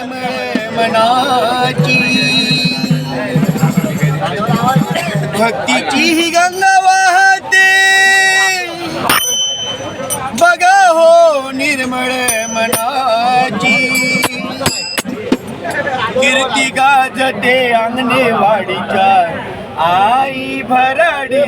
निर्मळ मनाची भक्तीची ही गंगा वाहते. बघा हो निर्मळ मनाची. कीर्ती गाजते अंगणे वाडीच्या आई भराडी